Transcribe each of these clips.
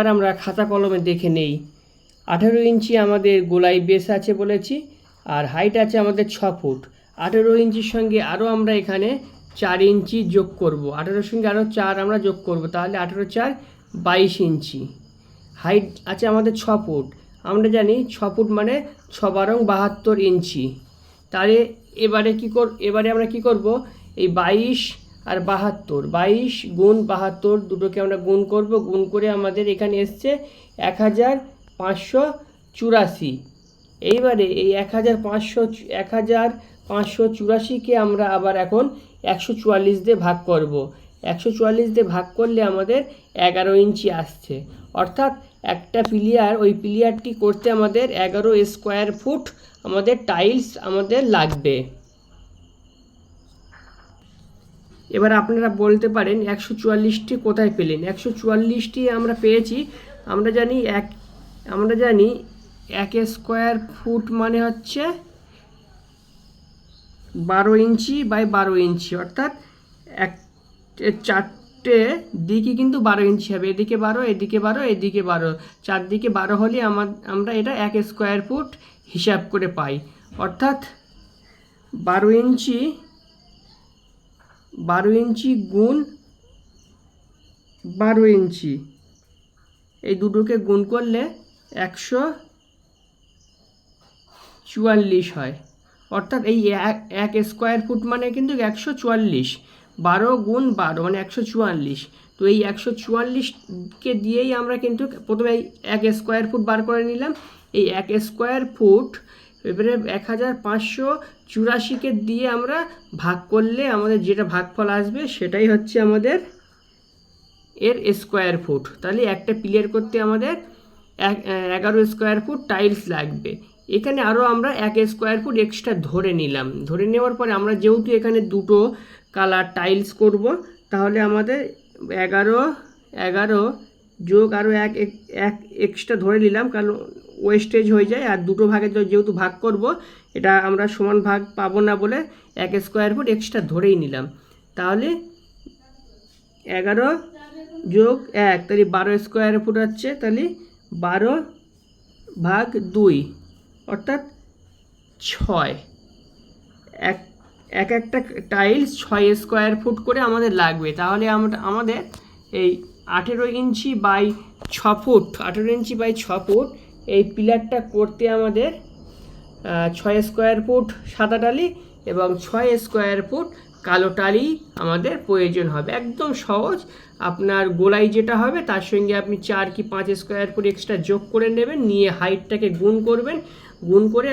আর আমরা খাতা কলমে দেখে নেই। আঠেরো ইঞ্চি আমাদের গোলাই বেস আছে বলেছি, আর হাইট আছে আমাদের ছ ফুট। আঠেরো ইঞ্চির সঙ্গে আরও আমরা এখানে চার ইঞ্চি যোগ করব। আঠেরোর সঙ্গে আরও চার আমরা যোগ করব, তাহলে আঠেরো চার বাইশ ইঞ্চি। হাইট আছে আমাদের ছ ফুট। আমরা জানি ছ ফুট মানে ছ বারং বাহাত্তর ইঞ্চি। তাহলে এবারে কী কর, এবারে আমরা কি করব? এই বাইশ আর বাহাত্তর, বাইশ গুণ বাহাত্তর দুটোকে আমরা গুণ করব, গুণ করে আমাদের এখানে এসছে এক হাজার পাঁচশো চুরাশি। এইবারে এই এক হাজার পাঁচশো, এক হাজার পাঁচশো চুরাশিকে আমরা আবার এখন একশো চুয়াল্লিশ দিয়ে ভাগ করব। একশো চুয়াল্লিশ দিয়ে ভাগ করলে আমাদের এগারো ইঞ্চি আসছে। অর্থাৎ একটা পিলিয়ার, ওই পিলিয়ারটি করতে আমাদের এগারো স্কোয়ার ফুট আমাদের টাইলস আমাদের লাগবে। এবার আপনারা বলতে পারেন একশো চুয়াল্লিশটি কোথায় পেলেন? একশো চুয়াল্লিশটি আমরা পেয়েছি, আমরা জানি এক, আমরা জানি এক স্কোয়ার ফুট মানে হচ্ছে বারো ইঞ্চি বাই বারো ইঞ্চি, অর্থাৎ এক চারটে দিকই কিন্তু বারো ইঞ্চি হবে। এদিকে বারো এদিকে বারো এদিকে বারো। চারদিকে বারো হলে আমার, আমরা এটা এক স্কোয়ার ফুট হিসাব করে পাই। অর্থাৎ বারো ইঞ্চি বারো ইঞ্চি গুণ বারো ইঞ্চি। এই দুটোকে গুণ করলে একশো চুয়াল্লিশ হয়। অর্থাৎ এই এক স্কোয়ার ফুট মানে কিন্তু একশো চুয়াল্লিশ। বারো গুণ বারো মানে একশো চুয়াল্লিশ। তো এই একশো চুয়াল্লিশকে দিয়েই আমরা কিন্তু প্রথমে এক স্কোয়ার ফুট বার করে নিলাম। এই এক স্কোয়ার ফুট এবারে এক হাজার পাঁচশো চুরাশিকে দিয়ে আমরা ভাগ করলে আমাদের যেটা ভাগফল আসবে সেটাই হচ্ছে আমাদের এর স্কোয়ার ফুট তাহলে একটা প্লেয়ার করতে আমাদের এক, এগারো স্কোয়ার ফুট টাইলস লাগবে। এখানে আরও আমরা এক স্কোয়ার ফুট এক্সট্রা ধরে নিলাম। ধরে নেওয়ার পরে আমরা যেহেতু এখানে দুটো কালার টাইলস করব, তাহলে আমাদের এগারো এগারো যোগ আরও এক, এক- এক এক্সট্রা ধরে নিলাম, কারণ ওয়েস্টেজ হয়ে যায় আর দুটো ভাগে যেহেতু ভাগ করব, এটা আমরা সমান ভাগ পাবো না বলে এক স্কোয়ার ফুট এক্সট্রা ধরেই নিলাম। তাহলে এগারো যোগ এক, তাহলে বারো স্কোয়ার ফুট হচ্ছে তাহলে বারো ভাগ দুই, অর্থাৎ ছয়। এক এক একটা টাইলস ছয় স্কোয়ার ফুট করে আমাদের লাগবে। তাহলে আমরা, আমাদের এই আঠেরো ইঞ্চি বাই ছ ফুট আঠেরো ইঞ্চি বাই ছ ফুট এই পিলারটা করতে আমাদের ছয় স্কোয়ার ফুট সাদা টালি এবং ছয় স্কোয়ার ফুট কালো টালি আমাদের প্রয়োজন হবে। একদম সহজ। আপনার গোলাই যেটা হবে, তার সঙ্গে আপনি চার কি পাঁচ স্কোয়ার ফুট এক্সট্রা যোগ করে নেবেন, নিয়ে হাইটটাকে গুণ করবেন। গুণ করে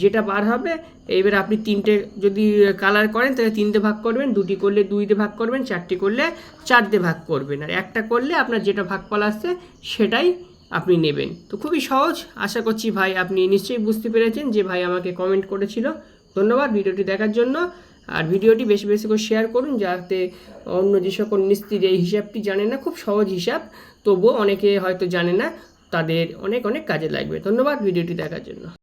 যেটা বার হবে, এবার আপনি তিনটে যদি কালার করেন, তাহলে তিনটে ভাগ করবেন, দুটি করলে দুইতে ভাগ করবেন, চারটি করলে চারটে ভাগ করবেন। আর একটা করলে আপনার যেটা ভাগফল আসছে, সেটাই আপনি নেবেন। তো খুবই সহজ। আশা করছি ভাই আপনি নিশ্চয়ই বুঝতে পেরেছেন যে ভাই আমাকে কমেন্ট করেছিল। ধন্যবাদ ভিডিওটি দেখার জন্য। আর ভিডিওটি বেশি বেশি করে শেয়ার করুন যাতে অন্য যে সকল মিস্ত্রি এই হিসাবটি জানে না, খুব সহজ হিসাব। তবুও অনেকে হয়তো জানে না, তাদের অনেক অনেক কাজে লাগবে। ধন্যবাদ ভিডিওটি দেখার জন্য।